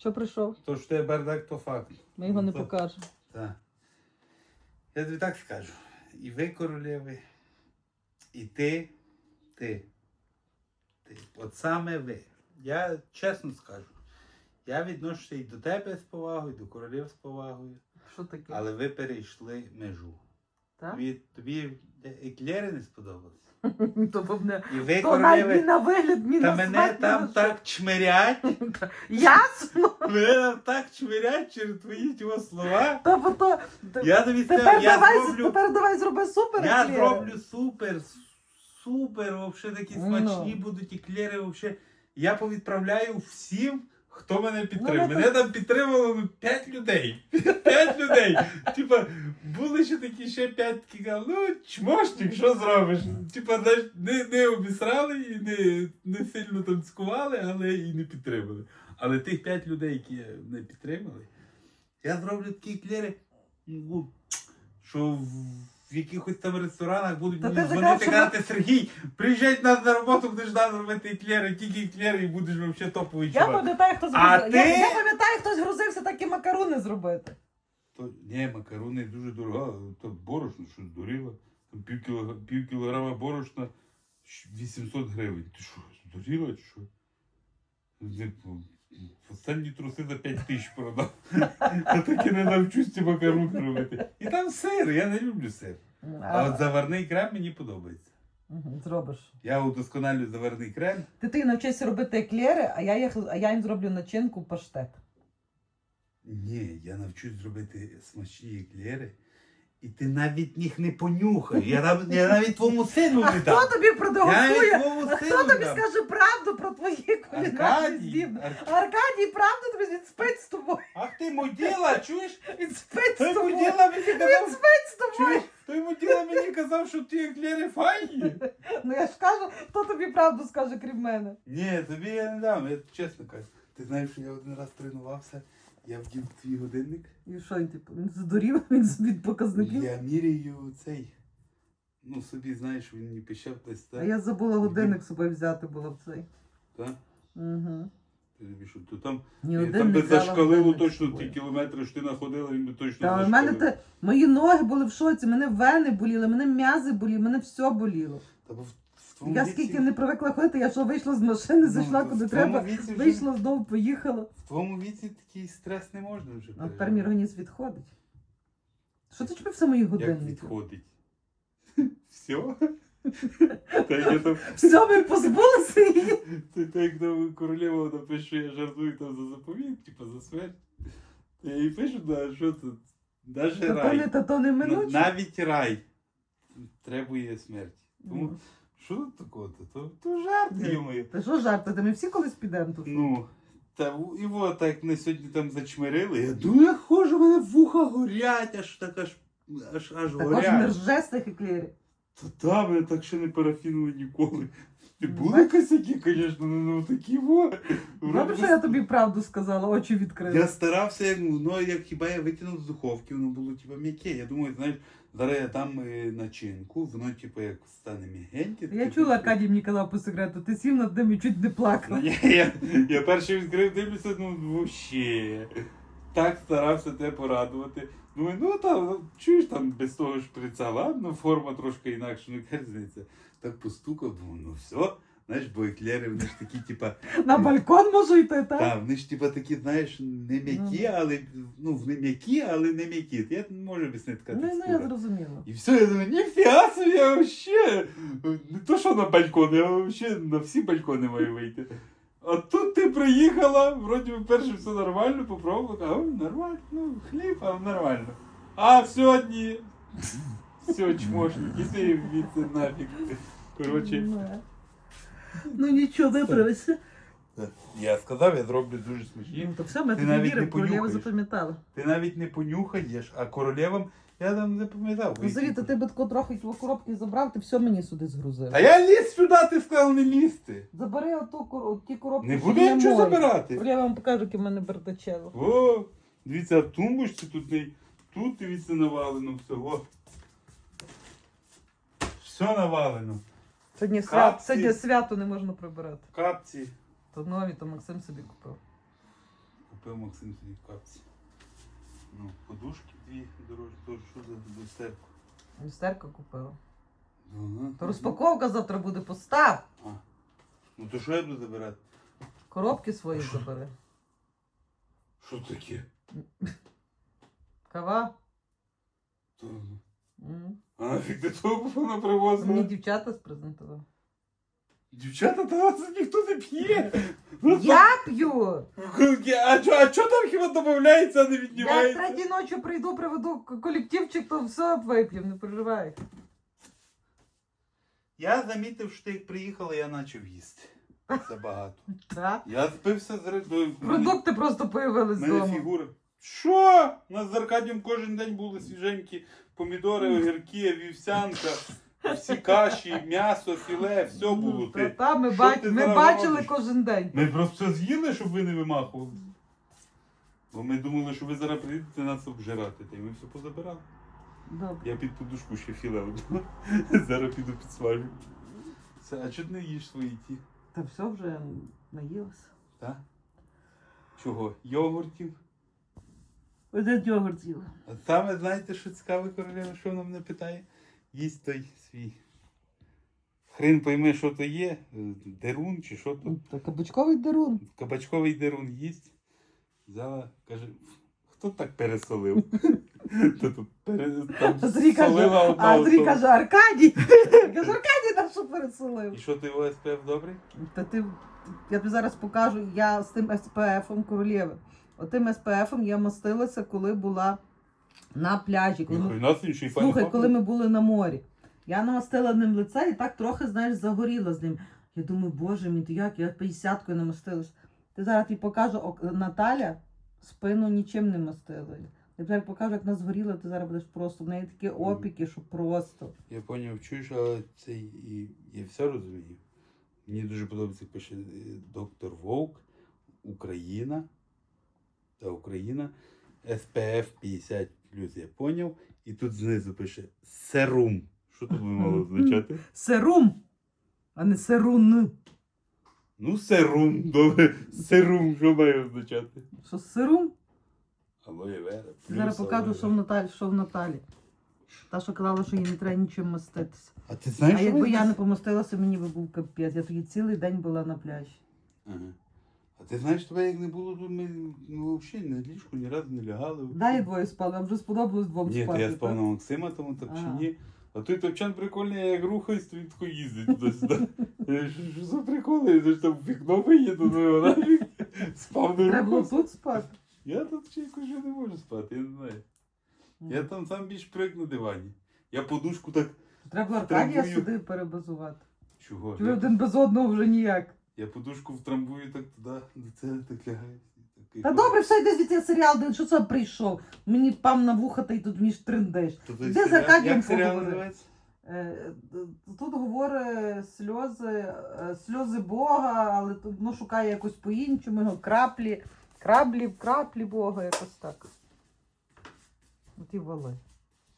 Що прийшов? То що тебе бардак, то факт. Ми його не То- покажемо. Так. Я тобі так скажу. І ви, королеви, і ти, ти. Ти. От саме ви. Я чесно скажу. Я відношуся і до тебе з повагою, і до королів з повагою. Що таке? Але ви перейшли межу. Так? Тобі, тобі еклери не сподобалися. То мене. І ви, То навіть королеви, на вигляд, ні та на мене смак, ні там на що. так чмирять. Ясно? Мене там так чмирять через твої його слова. Та бо то... Я тобі Тепер сказав, я давай, зроблю. тепер давай зроби супер Я еклери. зроблю супер, супер, вообще такі Ну. смачні будуть еклери, вообще. Я повідправляю всім, хто мене підтримує. Ну, мене там підтримало ну, 5 людей. 5 людей. Типа, були ще такі ще 5 такі ну, чмошник, що зробиш? Типа, знаєш, не, не обісрали і не, не сильно там цькували, але і не підтримали. Але тих 5 людей, які не підтримали, я зроблю такі еклери, ну, що в, в якихось там ресторанах будуть мені дзвонити казати, Сергій, приїжджай до нас на роботу, будеш нам робити еклери, тільки еклери і будеш взагалі топовий Я пам'ятаю, хто А згрузив. Я, ти? я пам'ятаю, хтось грузився такі макаруни зробити. То, ні, макарони дуже дорога, то борошно, що здуріло. Там пів, кіло, пів кілограма борошна 800 гривень. Ти що, здуріла чи що? Ну, Останні труси за 5 тисяч продав. Я таки не навчусь ці макаруни робити. І там сир, я не люблю сир. А от заварний крем мені подобається. Мгм, Зробиш. Я удосконалюю заварний крем. Ти ти навчишся робити еклери, а я, їх, а я їм зроблю начинку паштет. Ні, я навчусь зробити смачні еклери. І ти навіть їх не понюхаєш. Я, нав- я навіть твоєму сину А не хто дам. тобі Я навіть продегустує? твоєму А хто тобі дам. скаже правду про твої кулінарні Аркадій, здібності? Аркадій, правду тобі він спить з тобою. Ах ти муділа, чуєш? Він спить з Той тобою. муділа мені Він казав, спить з тобою. чуєш? Той муділа мені казав, що ті еклери файні. Ну я ж кажу, хто тобі правду скаже, крім мене. Ні, тобі я не дам, я чесно кажу. Ти знаєш, що я один раз тренувався, я вдів твій годинник. І що він типу? Він здурів він від показників. Я міряю цей. Ну, собі знаєш, він не пішов десь А я забула годинник з собою взяти було в цей. Так? Угу. Ти то там, Ні, один там не би взяла зашкалило годинник з точно собою. ті кілометри, що ти находила, він би точно Та, у мене зашкалив. те, мої ноги були в шоці, мене вени боліли, мене м'язи боліли, мене все боліло. Та бо в, в Я скільки не привикла ходити, я що вийшла з машини, Ну, зайшла куди треба, вийшла знову, поїхала. В твоєму віці такий стрес не можна вже. А тепер мій організм відходить. Що ти чіпився мої Як годинники? відходить? Все? Та Все, ми позбулися її. так, як там королева напише, що я жартую там за заповіт, типу за смерть. Я їй пишу, да, що тут? Даже Та рай. та то не Ну, минуче. Навіть рай требує смерті. Тому Ну. Що тут такого? То, то, то жарт. Та що жарти, Та ми всі колись підемо тут. Ну, та і от так не сьогодні там зачмирили. Я думаю, я ходжу, мене вуха горять, аж так аж, аж, аж Також не горять. рже з тих еклерів. Та да мене так ще не парафінули ніколи. Ну, були косяки, звісно, ну такі во. Добре, що я тобі правду сказала, очі відкрила. Я старався, як, ну, як хіба я витягнув з духовки, воно було типу м'яке. Я думаю, знаєш, зараз я дам е, начинку, воно типу як стане м'ягеньке. Я таке, чула, типу, Аркадій мені казав по секрету, ти сів над ним і чуть не плакав. Ну, Я, я, я перший відкрив, дивлюся, ну вообще. Так старався тебе порадувати. Думаю, ну там, чуєш там без того шприца, ладно, форма трошки інакше, ну яка різниця. Так постукав, думаю, ну все. Знаєш, бо еклери, вони ж такі, типа, На балкон можу йти, так? та, вони ж типа такі, знаєш, не м'які, але ну, вони м'які, але не м'які. Я не можу об'яснити така Ну, ну я зрозуміла. І все, я думаю, ніфіга собі, я вообще, не то що на балкон, я вообще на всі балкони маю вийти. А тут ти приїхала, вроді би перше все нормально, попробувала, а нормально, ну, хліб, а нормально. А сьогодні, все, чмошник, іди звідси нафіг. Коротше, Ну, Ну нічого, виправися. я сказав, я зроблю дуже смачні. Ну то все, ми Ти тобі навіть не віримо, понюхаєш. запам'ятала. Ти навіть не понюхаєш, а королевам я там не пам'ятав. Ну, Завіта, ти би тако трохи твої коробки забрав, ти все мені сюди згрузив. А я ліз сюди, ти сказав не лізти. Забери оту кор- ті коробки. Не буду я нічого забирати. Я вам покажу, яке в мене бардачело. О, дивіться, в тумбочці тут, не- тут дивіться навалено всього. Все навалено. Сьогодні, свят, Капці. сьогодні свято не можна прибирати. Капці. То нові, то Максим собі купив. купив Максим собі капці. Ну, подушки дві дорожні, то що за люстерку? Люстерка купила. Ага. То розпаковка завтра буде постав. А. Ну то що я буду забирати? Коробки свої забери. Що таке? Кава. То... А нафіг ти того вона Мені дівчата спрезентували. Дівчата, та вас ніхто не п'є. Ну, Я п'ю! А чо, а чо там хіба додається, а не Я віднімається? третій ночі прийду, приведу к- колективчик, то все вип'ємо, не переживай. Я замітив, що ти як приїхала, я почав їсти. Це багато. Так? Я збився з ритму. Продукти просто появились мене вдома. фігура. Що? У нас з Аркадієм кожен день були свіженькі помідори, огірки, вівсянка, всі каші, м'ясо, філе, все було. Та, Ти. та, ми Що бач... ти ми зараз бачили робиш? кожен день. Ми просто все з'їли, щоб ви не вимахували. Бо ми думали, що ви зараз прийдете нас обжирати, та й ми все позабирали. Добре. Я під подушку ще філе одну. Зараз піду підсмажу. Все, а чого ти не їш свої ті? Та все вже наїлося. Так? Чого? Йогуртів? Один йогурт з'їла. А саме знаєте, що цікаве королева, що вона мене питає? Їсть той свій. Хрен пойме, що то є, е, дерун чи що то. Та кабачковий дерун. Кабачковий дерун їсть. Взяла, каже, хто так пересолив? Та тут пере- там каже, солила одна а Андрій особа. каже, Аркадій. Каже, Аркадій нам що пересолив. І що ти його СПФ добрий? Та ти, я тобі зараз покажу, я з тим СПФом королєви. Отим СПФом я мастилася, коли була на пляжі. Коли ми Ніхуя нас Слухай, коли ми були на морі, я намастила ним лице і так трохи, знаєш, загоріла з ним. Я думаю, боже мій, ти як, я 50-кою намастилась. Ти зараз тобі покажу, ок- Наталя спину нічим не мастила. Я тобі покажу, як вона згоріла, ти зараз будеш просто. В неї такі опіки, що просто. Я поняв, чуєш, але це і я все розумію. Мені дуже подобається, як пише е, доктор Вовк, Україна та Україна, SPF 50 я поняв. І тут знизу пише серум. Що тут би мало означати? Серум, а не серун. Ну, серум, добре. Серум, що має означати? Що серум? Алоє вера. плюс Зараз покажу, алоє що в. Наталі, що в Наталі. Та, що казала, що їй не треба нічим маститися. А ти знаєш, А що якби я не помастилася, мені би був капець. Я тоді цілий день була на пляжі. Ага. А ти знаєш, тебе як не було, то ми ну, взагалі на ліжку ні разу не лягали. Да, і двоє спали, а вже сподобалось двом Ні, то спати. я спав на Максима, тому так чи Ага. ні. А той топчан прикольний, я як рухаюсь, то він тако їздить туди-сюди. Я, Що що за приколи? Я ж там в вікно виїду, ну і вона спав не Треба було рухався. тут спати. Я тут ще якось вже не можу спати, я не знаю. Я там сам більш привик на дивані. Я подушку так. Треба було Аркадія сюди перебазувати. Чого? Чи ви один без одного вже ніяк. Я подушку втрамбую так туди, до це так лягаю. Так, Та добре, все, йди звідти серіал, де що це прийшов? Мені пам на вуха та й тут між триндиш. То Де з Аркадієм Як серіал поговори? називається? Е, Тут говорить сльози, е, сльози Бога, але тут ну, шукає якось по-іншому, його краплі, краплі, краплі Бога, якось так. От і вали.